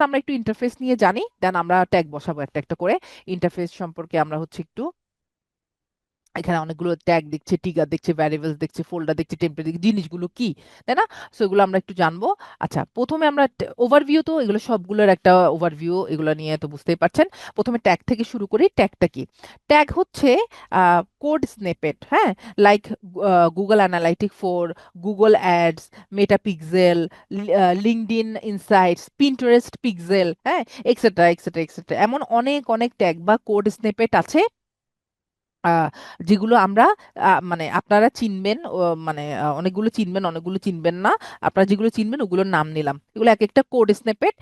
আমরা একটু ইন্টারফেস নিয়ে জানি দেন আমরা ট্যাগ বসাবো একটা একটা করে। ইন্টারফেস সম্পর্কে আমরা হচ্ছে একটু এখানে অনেকগুলো ট্যাগ দেখছে টিগার দেখছে ভ্যারিয়েবলস দেখছে ফোল্ডার দেখছে টেম্পলেট দেখছে, জিনিসগুলো কি, তাই না? সো এগুলো আমরা একটু জানব। আচ্ছা প্রথমে আমরা ওভারভিউ তো, এগুলো সবগুলোর একটা ওভারভিউ এগুলো নিয়ে তো বুঝতেই পারছেন। প্রথমে ট্যাগ থেকে শুরু করি ট্যাগটা কি? ট্যাগ হচ্ছে কোড স্নেপেট হ্যাঁ? Like Google analytic four Google ads Meta pixel LinkedIn insights Pinterest pixel হ্যাঁ? এক্সেট্রা এক্সেট্রা এক্সেট্রা এমন অনেক অনেক ট্যাগ বা কোড স্নেপেট আছে। যেগুলো আমরা মানে আপনারা চিনবেন মানে অনেকগুলো চিনবেন অনেকগুলো চিনবেন না। আপনারা যেগুলো চিনবেন, ওগুলোর নাম নিলাম। এগুলো এক একটা কোড স্নেপেট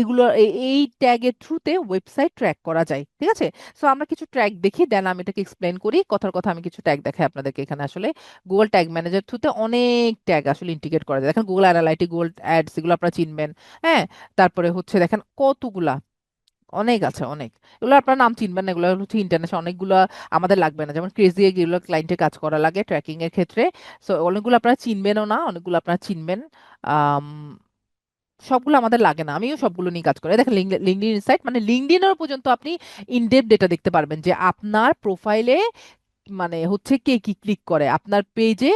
এগুলো এই ট্যাগের থ্রুতে ওয়েবসাইট ট্র্যাক করা যায়, ঠিক আছে? সো আমরা কিছু ট্র্যাক দেখি দেন আমি এটাকে এক্সপ্লেন করি। কথার কথা আমি কিছু ট্যাগ দেখাই আপনাদেরকে এখানে আসলে। গুগল ট্যাগ ম্যানেজার থ্রুতে অনেক ট্যাগ আসলে ইন্টিগ্রেট করা যায়। দেখেন গুগল অ্যানালাইটিক গুগল অ্যাডস এগুলো আপনারা চিনবেন। হ্যাঁ? তারপরে হচ্ছে দেখেন কতগুলা অনেক আছে, অনেক। এগুলো আপনার নাম চিনবেন না, এগুলো হচ্ছে ইন্টারন্যাশনাল অনেকগুলো আমাদের লাগবে না। যেমন ক্রেজি এগুলো ক্লায়েন্টে কাজ করা লাগে ট্র্যাকিং এর ক্ষেত্রে। সো অনেকগুলো আপনারা চিনবেনও না, অনেকগুলো আপনারা চিনবেন। সবগুলো আমাদের লাগে না, আমিও সবগুলো নিয়ে কাজ করি। দেখেন লিঙ্কডিন ইনসাইট মানে লিঙ্কডিনের পর্যন্ত আপনি ইনডেপ ডেটা দেখতে পারবেন যে আপনার প্রোফাইলে মানে হচ্ছে কে কি ক্লিক করে, আপনার পেজে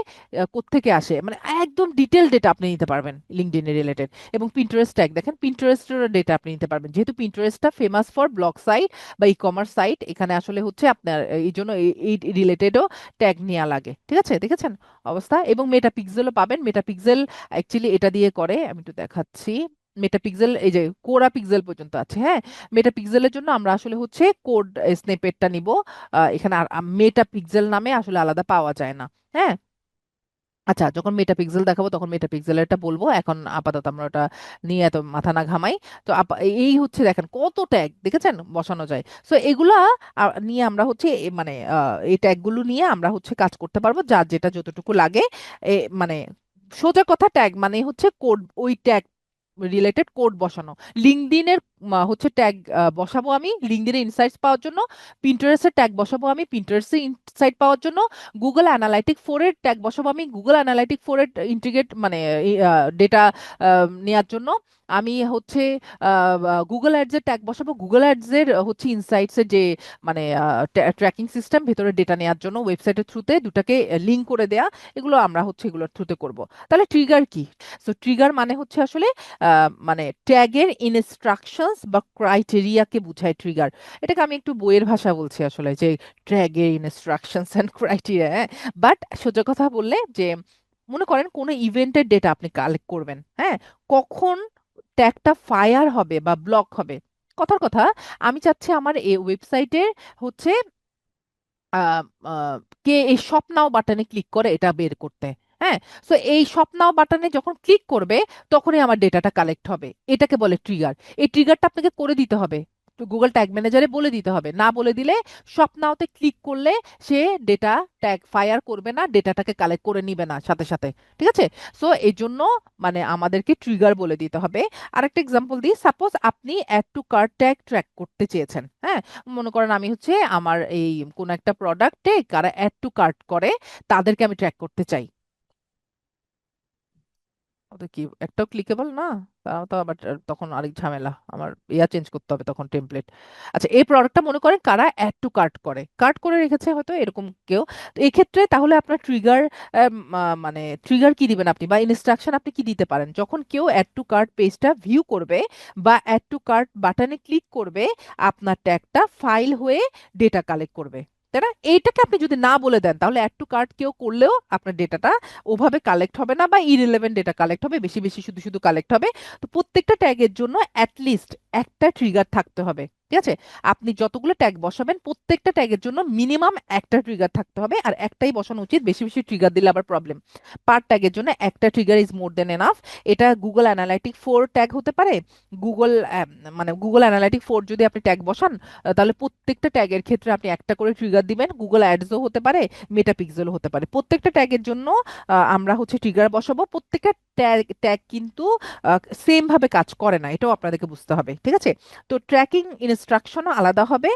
কোত্থেকে আসে? মানে একদম ডিটেল ডেটা আপনি নিতে পারবেন লিঙ্কডিন রিলেটেড এবং পিন্টারেস্ট ট্যাগ দেখেন পিন্টারেস্টের ডেটা আপনি নিতে পারবেন। যেহেতু পিন্টারেস্টটা ফেমাস ফর ব্লগ সাইট বা ই কমার্স সাইট এখানে আসলে হচ্ছে আপনার এই জন্য এই রিলেটেডও ট্যাগ নেওয়া লাগে। ঠিক আছে? দেখেছেন অবস্থা? এবং মেটা পিক্সেলও পাবেন। মেটা পিক্সেল অ্যাকচুয়ালি এটা দিয়ে করে, আমি একটু দেখাচ্ছি। মেটাপিক্সেল এই যে কোরা পিক্সেল পর্যন্ত আছে হ্যাঁ? মেটাপিক্সেলের জন্য আমরা আসলে হচ্ছে কোড স্নেপেটটা নিব। এখানে আর মেটাপিক্সেল নামে আসলে আলাদা পাওয়া যায় না হ্যাঁ? আচ্ছা যখন মেটাপিক্সেল দেখাবো তখন মেটাপিক্সেলেরটা বলব। এখন আপাতত আমরা ওটা নিয়ে এত মাথা না ঘামাই। তো এই হচ্ছে দেখেন কত ট্যাগ দেখেছেন? বসানো যায়। সো এগুলা নিয়ে আমরা হচ্ছে মানে এই ট্যাগগুলো নিয়ে আমরা হচ্ছে কাজ করতে পারব, যার যেটা যতটুকু লাগে। মানে সোজা কথা ট্যাগ মানে হচ্ছে কোড ওই ট্যাগ রিলেটেড কোড বসানো। লিঙ্কডিনের হচ্ছে ট্যাগ বসাবো আমি লিঙ্কডিনের ইনসাইটস পাওয়ার জন্য পিন্টারেস্টের ট্যাগ বসাবো আমি পিন্টারেস্টের ইনসাইট পাওয়ার জন্য গুগল অ্যানালাইটিক ফোরের ট্যাগ বসাবো আমি গুগল অ্যানালাইটিক ফোরের ইন্টিগ্রেট মানে ডেটা নেওয়ার জন্য। আমি হচ্ছে গুগল অ্যাডসের ট্যাগ বসাবো। গুগল অ্যাডসের হচ্ছে ইনসাইটসের যে মানে ট্র্যাকিং সিস্টেম ভেতরে ডেটা নেওয়ার জন্য ওয়েবসাইটের থ্রুতে দুটাকে লিঙ্ক করে দেয়া, এগুলো আমরা হচ্ছে এগুলোর থ্রুতে করব। তাহলে ট্রিগার কি? সো ট্রিগার মানে হচ্ছে আসলে মানে ট্যাগের ইনস্ট্রাকশনস বা ক্রাইটেরিয়াকে বোঝায় ট্রিগার এটাকে আমি একটু বইয়ের ভাষা বলছি আসলে যে ট্যাগের ইনস্ট্রাকশনস অ্যান্ড ক্রাইটেরিয়া বাট সোজা কথা বললে যে, মনে করেন কোনো ইভেন্টের ডেটা আপনি কালেক্ট করবেন হ্যাঁ? কখন ট্যাগটা ফায়ার হবে বা ব্লক হবে। কথার কথা, আমি চাচ্ছি আমার এই ওয়েবসাইটে হচ্ছে কে এই স্বপ্নাও নাও বাটনে ক্লিক করে এটা বের করতে হ্যাঁ? সো এই স্বপ্নাও নাও বাটনে যখন ক্লিক করবে, তখনই আমার ডেটাটা কালেক্ট হবে। এটাকে বলে ট্রিগার এই ট্রিগারটা আপনাকে করে দিতে হবে। গুগল ট্যাগ ম্যানেজারে বলে দিতে হবে। না বলে দিলে স্বপ্নাওতে ক্লিক করলে সে ডেটা ট্যাগ ফায়ার করবে না ডেটাটাকে কালেক্ট করে নিবে না সাথে সাথে। ঠিক আছে? সো এই জন্য মানে আমাদেরকে ট্রিগার বলে দিতে হবে। আরেকটা এক্সাম্পল দিই। সাপোজ আপনি add to cart tag track করতে চেয়েছেন হ্যাঁ? মনে করেন আমি হচ্ছে আমার এই কোন একটা প্রোডাক্টে কারা অ্যাড টু কার্ট করে, তাদেরকে আমি ট্র্যাক করতে চাই। কি? একটাও ক্লিকেবল না? তো আবার তখন আরেক ঝামেলা। আমার ইয়া চেঞ্জ করতে হবে তখন টেমপ্লেট আচ্ছা এই প্রোডাক্টটা মনে করেন কারা অ্যাড টু কার্ট করে? কার্ট করে রেখেছে হয়তো এরকম কেউ। এই ক্ষেত্রে তাহলে আপনার ট্রিগার মানে ট্রিগার কি দিবেন আপনি? বা ইনস্ট্রাকশন আপনি কি দিতে পারেন? যখন কেউ অ্যাড টু কার্ট পেজটা ভিউ করবে বা অ্যাড টু কার্ট বাটনে ক্লিক করবে, আপনার ট্যাগটা ফাইল হয়ে ডেটা কালেক্ট করবে। তাই না এইটাকে আপনি যদি না বলে দেন, তাহলে অ্যাড টু কার্ড কেউ করলেও আপনার ডেটাটা ওভাবে কালেক্ট হবে না বা ইরিলেভেন্ট ডেটা কালেক্ট হবে, বেশি বেশি শুধু শুধু কালেক্ট হবে। তো প্রত্যেকটা ট্যাগের জন্য অ্যাটলিস্ট একটা ট্রিগার থাকতে হবে। ঠিক আছে? আপনি যতগুলো ট্যাগ বসাবেন, প্রত্যেকটা ট্যাগের জন্য মিনিমাম একটা ট্রিগার থাকতে হবে আর একটাই বসানো উচিত, বেশি বেশি ট্রিগার দিলে আবার প্রবলেম পার ট্যাগের জন্য একটা trigger is more than enough এটা গুগল অ্যানালাইটিক ফোর ট্যাগ হতে পারে। গুগল মানে গুগল অ্যানালাইটিক ফোর যদি আপনি ট্যাগ বসান তাহলে প্রত্যেকটা ট্যাগের ক্ষেত্রে আপনি একটা করে ট্রিগার দিবেন। গুগল অ্যাডসও হতে পারে মেটাপিক্সেলও হতে পারে। প্রত্যেকটা ট্যাগের জন্য আমরা হচ্ছে ট্রিগার বসাবো। প্রত্যেকটা ট্যাগ ট্যাগ কিন্তু সেমভাবে কাজ করে না, এটাও আপনাদেরকে বুঝতে হবে। ঠিক আছে? তো ট্র্যাকিং ইন ইনস্ট্রাকশনও আলাদা হবে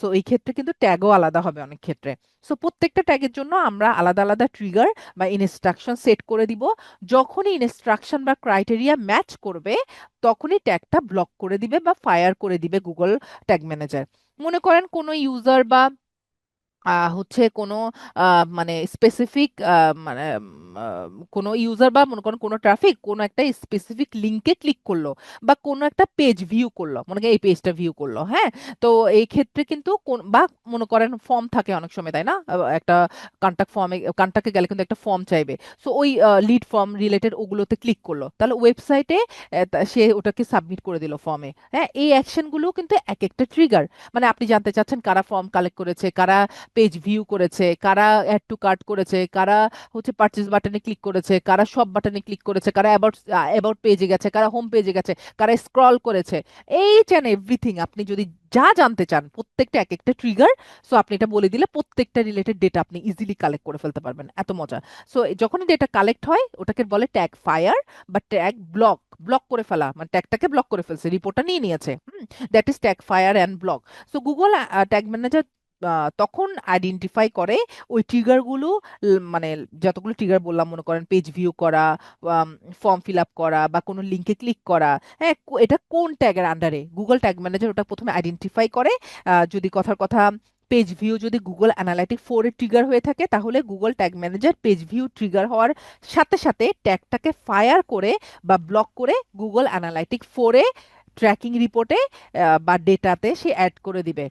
সো এই ক্ষেত্রে কিন্তু ট্যাগও আলাদা হবে অনেক ক্ষেত্রে। সো প্রত্যেকটা ট্যাগের জন্য আমরা আলাদা আলাদা ট্রিগার বা ইনস্ট্রাকশন সেট করে দিব। যখনই ইনস্ট্রাকশন বা ক্রাইটেরিয়া ম্যাচ করবে, তখনই ট্যাগটা ব্লক করে দিবে বা ফায়ার করে দিবে গুগল ট্যাগ ম্যানেজার মনে করেন কোনো ইউজার বা হচ্ছে কোনো মানে স্পেসিফিক মানে কোনো ইউজার বা মনে করেন কোনো ট্রাফিক কোনো একটা স্পেসিফিক লিঙ্কে ক্লিক করল বা কোনো একটা পেজ ভিউ করল, মনে করেন এই পেজটা ভিউ করল হ্যাঁ? তো এই ক্ষেত্রে কিন্তু কোন- বা মনে করেন ফর্ম থাকে অনেক সময়, তাই না? একটা কন্টাক্ট ফর্মে কন্টাক্টে গেলে কিন্তু একটা ফর্ম চাইবে। সো ওই লিড ফর্ম রিলেটেড ওগুলোতে ক্লিক করল। তাহলে ওয়েবসাইটে সে ওটাকে সাবমিট করে দিল ফর্মে হ্যাঁ? এই অ্যাকশনগুলো কিন্তু এক একটা ট্রিগার মানে আপনি জানতে চাচ্ছেন কারা ফর্ম কালেক্ট করেছে, কারা পেজ ভিউ করেছে, কারা অ্যাড টু কার্ট করেছে, কারা হচ্ছে পারচেজ বাটনে ক্লিক করেছে, কারা সব বাটনে ক্লিক করেছে, কারা অ্যাবাউট অ্যাবাউট পেজে গেছে, কারা হোম পেজে গেছে, কারা স্ক্রল করেছে এইচ অ্যান্ড এভরিথিং আপনি যদি যা জানতে চান, প্রত্যেকটা এক একটা ট্রিগার সো আপনি এটা বলে দিলে প্রত্যেকটা রিলেটেড ডেটা আপনি ইজিলি কালেক্ট করে ফেলতে পারবেন, এত মজা। সো যখনই ডেটা কালেক্ট হয়, ওটাকে বলে ট্যাগ ফায়ার বা ট্যাগ ব্লক ব্লক করে ফেলা মানে ট্যাগটাকে ব্লক করে ফেলছে রিপোর্টটা নিয়ে নিয়েছে that is tag fire and block so Google tag manager তখন আইডেন্টিফাই করে ওই ট্রিগারগুলো মানে যতগুলো ট্রিগার বললাম, মনে করেন পেজ ভিউ করা ফর্ম ফিল আপ করা বা কোনো লিঙ্কে ক্লিক করা হ্যাঁ এটা কোন ট্যাগের আন্ডারে গুগল ট্যাগ ম্যানেজার ওটা প্রথমে আইডেন্টিফাই করে যদি কথার কথা পেজ ভিউ যদি গুগল অ্যানালাইটিক ফোরে ট্রিগার হয়ে থাকে, তাহলে Google tag manager page view trigger হওয়ার সাথে সাথে ট্যাগটাকে ফায়ার করে বা ব্লক করে গুগল অ্যানালাইটিক ফোরে ট্র্যাকিং রিপোর্টে বা ডেটাতে সে অ্যাড করে দিবে।